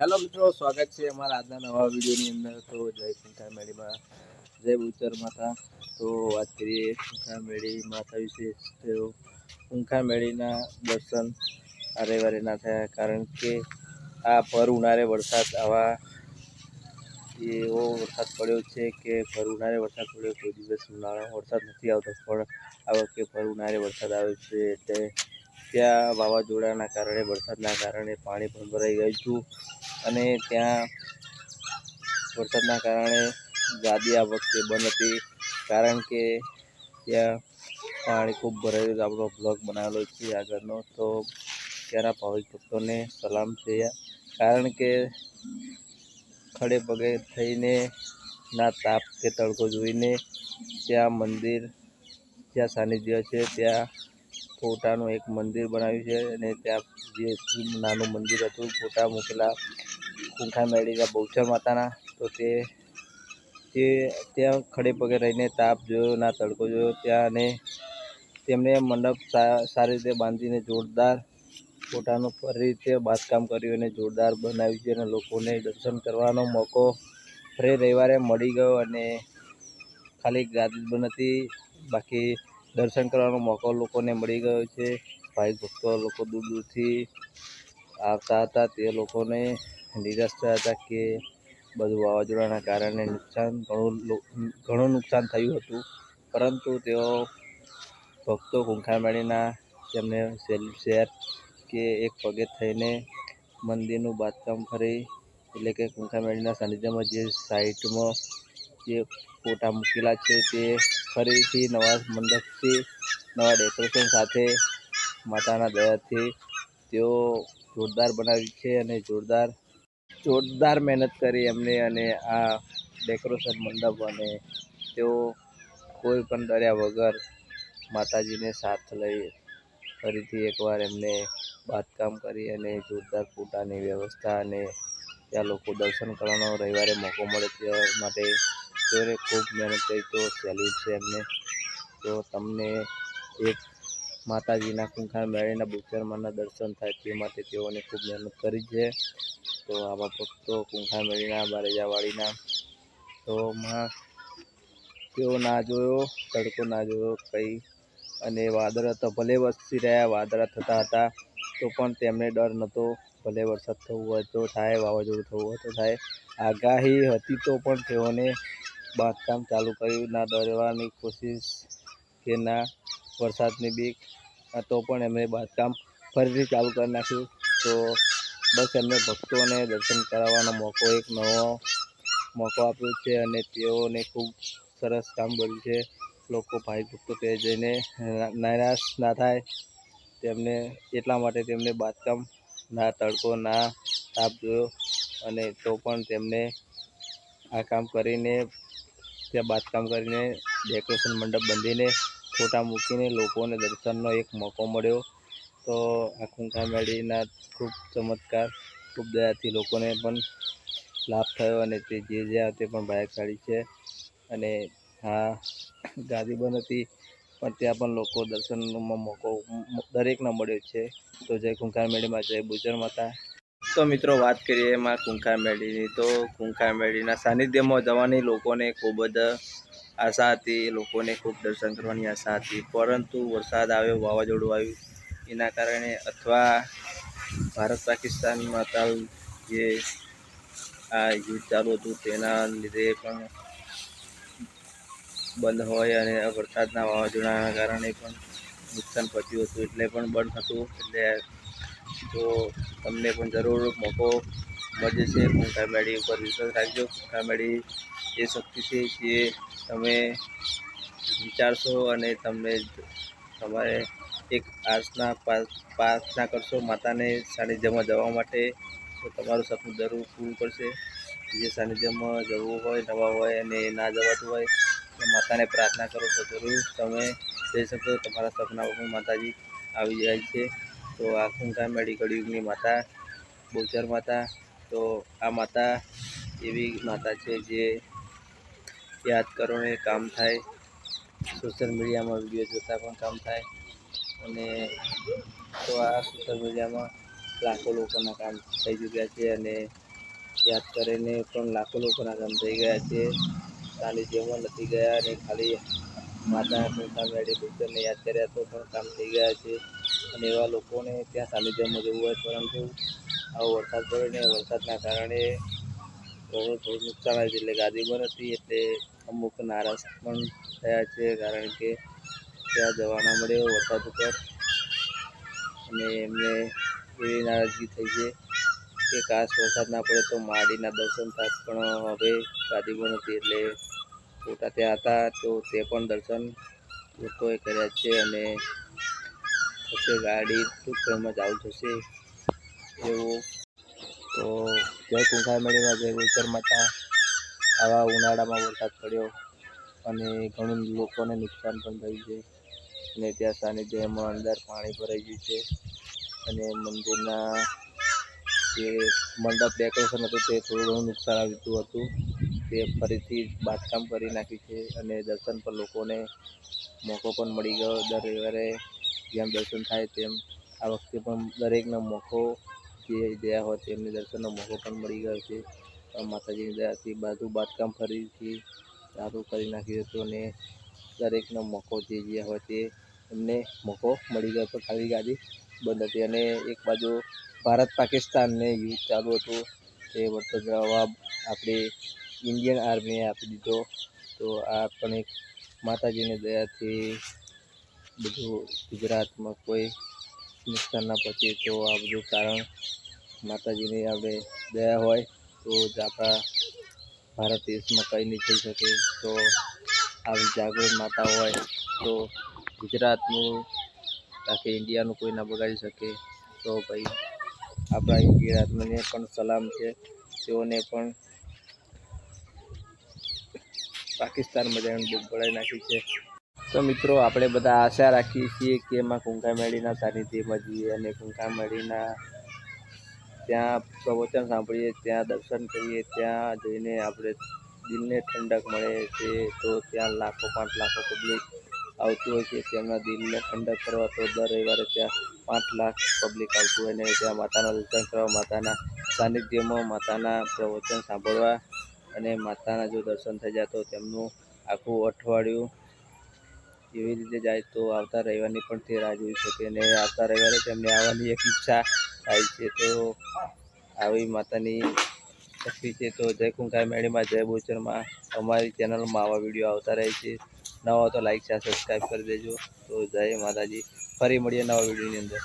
Hello મિત્રો, સ્વાગત છે અમારા આજના નવા વિડીયોની અંદર. તો જય શંકર મેળીમાં જય બુચર માતા. તો વાત કરીએ શંકર મેળી માતા વિશે. તો શંકર મેળીના દર્શન આ વારે ના થયા કારણ કે આ ભર ઉનાળે વરસાદ આવા એવો વરસાદ પડ્યો છે કે ભર ઉનાળે વરસાદ પડ્યો કોઈ દિવસ ઉનાળો વરસાદ નથી આવતો. પણ આ વખતે ભર ઉનાળે વરસાદ આવે છે એટલે ત્યાં વાવાઝોડાના કારણે, વરસાદના કારણે પાણી પણ ભરાઈ ગયું હતું. અને ત્યાં વરસાદના કારણે ગાદી આ વખતે બંધ હતી. કારણ કે ત્યાં પાણી ખૂબ ભરાયું આપણો બ્લોગ બનાવેલો છે આગળનો. તો ત્યાંના ભાવિક ભક્તોને સલામ છે. કારણ કે ખડે પગે થઈને ના તાપ કે તડકો જોઈને ત્યાં મંદિર જ્યાં સાનિધ્ય છે, ત્યાં ફોટાનું એક મંદિર બનાવ્યું છે અને ત્યાં જે નાનું મંદિર હતું, ફોટા મૂકેલા કુંઠા મેળીના બહુચર માતાના. તો તે તે ત્યાં ખડે પગે રહીને તાપ જોયો, ના તડકો જોયો. ત્યાં અને તેમણે મંડપ સારી રીતે બાંધીને જોરદાર પોતાનું ફરી રીતે બાંધકામ કર્યું અને જોરદાર બનાવ્યું છે અને લોકોને દર્શન કરવાનો મોકો ફરી રવિવારે મળી ગયો અને ખાલી ગાદી જ નથી બાકી દર્શન કરવાનો મોકો લોકોને મળી ગયો છે. ભાઈ ભક્તો લોકો દૂર દૂરથી આવતા હતા. તે લોકોને નિરાશ થયા હતા કે બધું વાવાઝોડાના કારણે નુકસાન ઘણું ઘણું નુકસાન થયું હતું. પરંતુ તેઓ ભક્તો કુંખા મેળીના તેમને શેર કે એક પગે થઈને મંદિરનું બાંધકામ ફરી એટલે કે કુંખામેળીના સાનિધ્યમાં જે સાઈટમાં જે ફોટા મૂકેલા છે તે ફરીથી નવા મંડપથી, નવા ડેકોરેશન સાથે માતાના દયાથી તેઓ જોરદાર બનાવી છે અને જોરદાર જોરદાર મહેનત કરી એમને અને આ ડેકોરેશન મંડપ અને તેઓ કોઈ પણ ડર્યા વગર માતાજીને સાથ લઈ ફરીથી એકવાર એમને બાંધકામ કરી અને જોરદાર ફોટાની વ્યવસ્થા અને ત્યાં લોકો દર્શન કરવાનો રવિવારે મોકો મળે તે માટે તેઓને ખૂબ મહેનત કરી તો સેલ્યુટ છે એમને. તો તમને એક માતાજીના કુંખાર મેળીના બુચરમાના દર્શન થાય તે માટે તેઓને ખૂબ મહેનત કરી છે. તો આવા ભક્તો કુંખાર મેળીના બારેજાવાળીના તો માં, તેઓ ના જોયો, તડકો ના જોયો કંઈ. અને વાદળા તો ભલે વસી રહ્યા, વાદળા થતા હતા, તો પણ તેમને ડર નહોતો. ભલે વરસાદ થવું હોય તો થાય, વાવાઝોડું થવું હોય તો થાય. આગાહી હતી તો પણ તેઓને બાંધકામ ચાલુ કર્યું. ના ડરવાની કોશિશ કે ના વરસાદની બીક તો પણ એમણે બાંધકામ ફરીથી ચાલુ કરી નાખ્યું. તો બસ એમને ભક્તોને દર્શન કરાવવાનો મોકો, એક નવો મોકો આપ્યો છે અને તેઓને ખૂબ સરસ કામ કર્યું છે. લોકો ભાઈ ભક્તો તે જઈને નિરાશ ના થાય. તેમને એટલા માટે તેમને બાંધકામ ના તડકો, ના તાપ જોયો અને તો પણ તેમને આ કામ કરીને ત્યાં બાંધકામ કરીને ડેકોરેશન મંડપ બાંધીને ફોટા મૂકીને લોકોને દર્શનનો એક મોકો મળ્યો. તો આ કુંઠા મેળીના ખૂબ ચમત્કાર, ખૂબ દયાથી લોકોને પણ લાભ થયો અને તે જે જ્યાં તે પણ ભાગ્યશાળી છે અને હા ગાદી બંધ હતી, પણ ત્યાં પણ લોકો દર્શનનો મોકો, દરેકને મળ્યો છે. તો જય કુંખાર મેળીમાં જય બુજર માતા. તો મિત્રો વાત કરીએ એમાં કુંખા મેળીની તો કુંખા મેળીના સાનિધ્યમાં જવાની લોકોને ખૂબ જ આશા હતી. લોકોને ખૂબ દર્શન કરવાની આશા હતી. પરંતુ વરસાદ આવ્યો, વાવાઝોડું આવ્યું. એના કારણે અથવા ભારત પાકિસ્તાનમાં તાલ જે આ યુદ્ધ ચાલુ હતું તેના લીધે પણ બંધ હોય અને વરસાદના વાવાઝોડાના કારણે પણ નુકસાન પહોંચ્યું હતું. એટલે પણ બંધ હતું. એટલે તો તમને પણ જરૂર મોકો મળે છે. કુંઠા મેળી ઉપર વિશ્વાસ રાખજો. કુંઠા મેળી એ શક્તિ છે જે તમે વિચારશો અને તમને તમારે એક આસના પ્રાર્થના કરશો માતાને સાનિધ્યમાં જવા માટે. તો તમારું સપનું જરૂર પૂરું કરશે. જે સાનિધ્યમાં જવું હોય, નવા હોય અને ના જવાતું હોય, તો માતાને પ્રાર્થના કરો તો જરૂર તમે જઈ શકો. તમારા સપનાઓમાં માતાજી આવી જાય છે. તો આ કુંઠા મેળી કળિયુગની માતા બોચર માતા, તો આ માતા એવી માતા છે જે યાદ કરો કામ થાય. સોશિયલ મીડિયામાં વીડિયો જોતાં પણ કામ થાય. અને તો આ સોશિયલ મીડિયામાં લાખો લોકોના કામ થઈ ચૂક્યા છે અને યાદ કરીને પણ લાખો લોકોના કામ થઈ ગયા છે. ખાલી જેમાં નથી ગયા અને ખાલી માતા મેળી બુદ્ધને યાદ કર્યા તો પણ કામ થઈ ગયા છે. અને એવા લોકોને ત્યાં સાનિધ્યમાં જવું હોય, પરંતુ આવો વરસાદ પડ્યો ને વરસાદના કારણે થોડું થોડું નુકસાન આવ્યું છે એટલે ગાદી બંધ હતી, એટલે અમુક નારાજ પણ થયા છે, કારણ કે ત્યાં જવા ના મળ્યો વરસાદ ઉપર. અને એમને એવી નારાજગી થઈ છે કે કાશ વરસાદ ના પડે તો માડીના દર્શન થાત, પણ હવે ગાદી બંધ હતી, એટલે પોતા ત્યાં હતા, તો તે પણ દર્શન લોકોએ કર્યા છે અને થશે, ગાડી ટૂંક સમયમાં ચાલુ થશે એવું. તો જય કુંખાર મેળીમાં જય ગોચર માતા. આવા ઉનાળામાં વરસાદ પડ્યો અને ઘણું લોકોને નુકસાન પણ થયું છે. અને ત્યાં સાનિધ્યમાં અંદર પાણી ભરાઈ ગયું છે. અને મંદિરના જે મંડપ ડેકોરેશન હતું તે થોડું ઘણું નુકસાન આવ્યું હતું. તે ફરીથી બાંધકામ કરી નાખ્યું છે અને દર્શન પર લોકોને મોકો પણ મળી ગયો દર રવિવારે. જેમ દર્શન થાય તેમ આ વખતે પણ દરેકનો મોકો જે ગયા હોય તેમને દર્શનનો મોકો પણ મળી ગયો છે. માતાજીની દયાથી બધું બાંધકામ ફરીથી ચાલુ કરી નાખ્યું હતું અને દરેકનો મોકો જે ગયા હોય તે એમને મોકો મળી ગયો હતો. ખાલી ગાડી બંધ હતી અને એક બાજુ ભારત પાકિસ્તાનને યુદ્ધ ચાલુ હતું. તે વળતો જવાબ આપણે ઇન્ડિયન આર્મીએ આપી દીધો. તો આ પણ એક માતાજીની દયાથી બધું ગુજરાતમાં કોઈ નુકસાન ના પહોંચે તો આ બધું કારણ માતાજીની આપણે દયા હોય તો જ આપણા ભારત દેશમાં કંઈ નહીં થઈ શકે. તો આવી જાગૃત માતા હોય તો ગુજરાતનું, આખી ઇન્ડિયાનું કોઈ ના બગાડી શકે. તો ભાઈ, આપણા ગુજરાતને પણ સલામ છે. તેઓને પણ પાકિસ્તાનમાં જઈને બહુ પડાવી નાખી છે. તો મિત્રો, આપણે બધા આશા રાખીએ છીએ કે એમાં કુંકા મેળીના સાનિધ્યમાં જઈએ અને કુંકા મેળીના ત્યાં પ્રવચન સાંભળીએ, ત્યાં દર્શન કરીએ, ત્યાં જઈને આપણે દિલને ઠંડક મળે છે, તો ત્યાં લાખો, પાંચ લાખો પબ્લિક આવતું હોય છે, તેમના દિલને ઠંડક કરવા તો દર રવિવારે ત્યાં પાંચ લાખ પબ્લિક આવતું હોય ને ત્યાં માતાના દર્શન કરવા, માતાના સાનિધ્યમાં માતાના પ્રવચન સાંભળવા અને માતાના જો દર્શન થઈ જાય તો તેમનું આખું અઠવાડિયું એવી રીતે જાય તો આવતા રવિવારની પણ તે રાહ જોઈ શકે અને આવતા રવિવારે તેમને આવવાની એક ઈચ્છા થાય છે. તો આવી માતાની શક્તિ છે. તો જય કુંકાય મેળીમાં, જય બોચરમાં અમારી ચેનલમાં આવા વીડિયો આવતા રહે છે. નવા તો લાઈક, શેર, સબસ્ક્રાઈબ કરી દેજો. તો જય માતાજી. ફરી મળીએ નવા વિડીયોની અંદર.